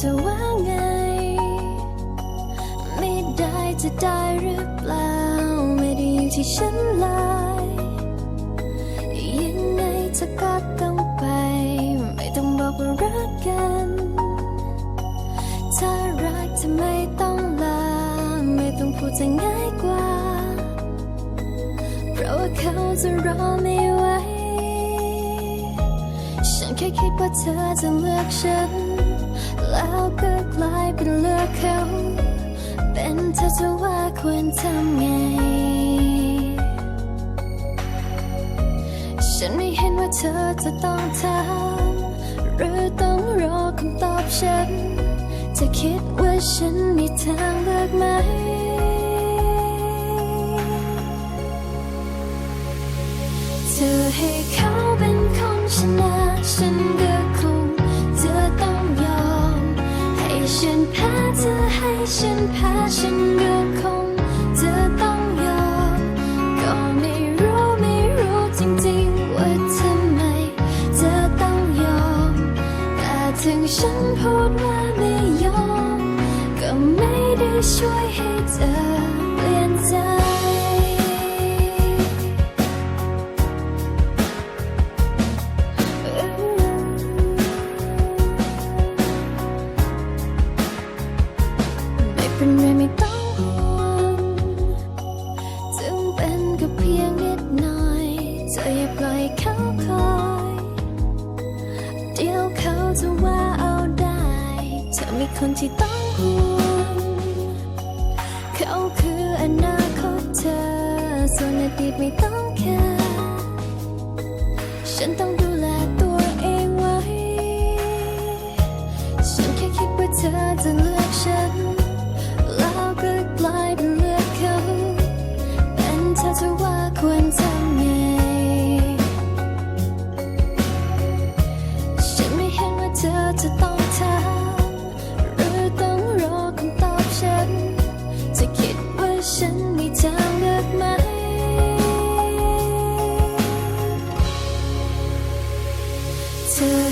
จะว่าไง ไม่ได้จะได้หรือเปล่า ไม่ได้อยู่ที่ฉันเลยยังไงเธอก็ต้องไป ไม่ต้องบอกว่ารักกัน ถ้ารักจะไม่ต้องลา ไม่ต้องพูดจะง่ายกว่า เพราะว่าเขาจะรอไม่ไหว ฉันแค่คิดว่าเธอจะเลือกฉัน แล้วก็กลายเป็นเลือกเขา เป็นเธอจะว่าควรทำไง ฉันไม่เห็นว่าเธอจะต้องถามหรือต้องรอคำตอบฉัน จะคิดว่าฉันมีทางเลือกไหมเธอให้เขาเป็นคนชนะฉัน ฉันแพ้เธอให้ฉันแพ้ฉันก็คงจะต้องยอมก็ไม่รู้ไม่รู้จริงๆว่าทำไมเธอต้องยอม แต่ถึงฉันพูดว่าไม่ยอม ก็ไม่ได้ช่วยให้เธอเปลี่ยนใจ เป็นไรไม่ต้องห่วงถึงเป็นก็เพียงนิดหน่อยเธออย่าปล่อยเขาคอยเดี๋ยวเขาจะว่าเอาได้เธอมีคนที่ต้องห่วงเขาคืออนาคตเธอส่วนอดีตไม่ต้องแคร์ฉันต้องดูแลตัวเองไว้ ฉันแค่คิดว่าเธอจะ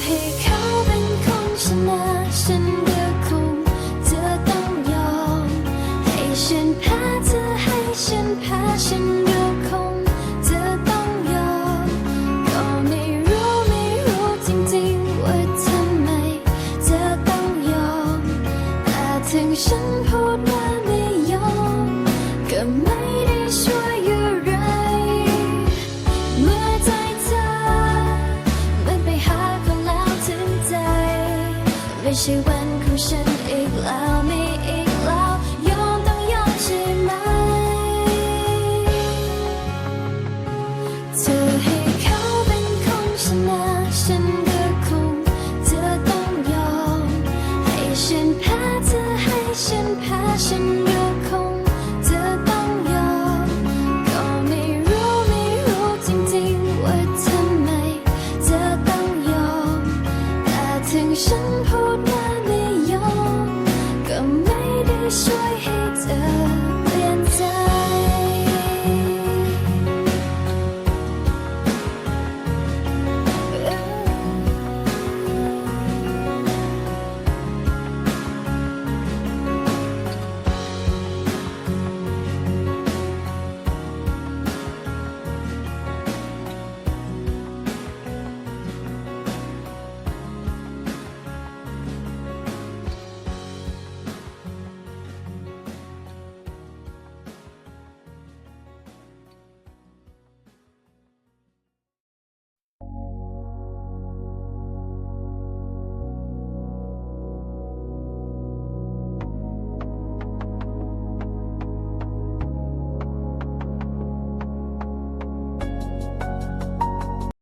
ให้เขาเป็นคนชนะฉันก็คงจะต้องยอม ให้ฉันแพ้เธอให้ฉันแพ้ฉันก็คงจะต้องยอม ก็ไม่รู้ไม่รู้จริงๆว่าทำไมจะต้องยอม แต่ถึงฉันพูดว่าไม่ยอมก็ไม่ 只是玩空山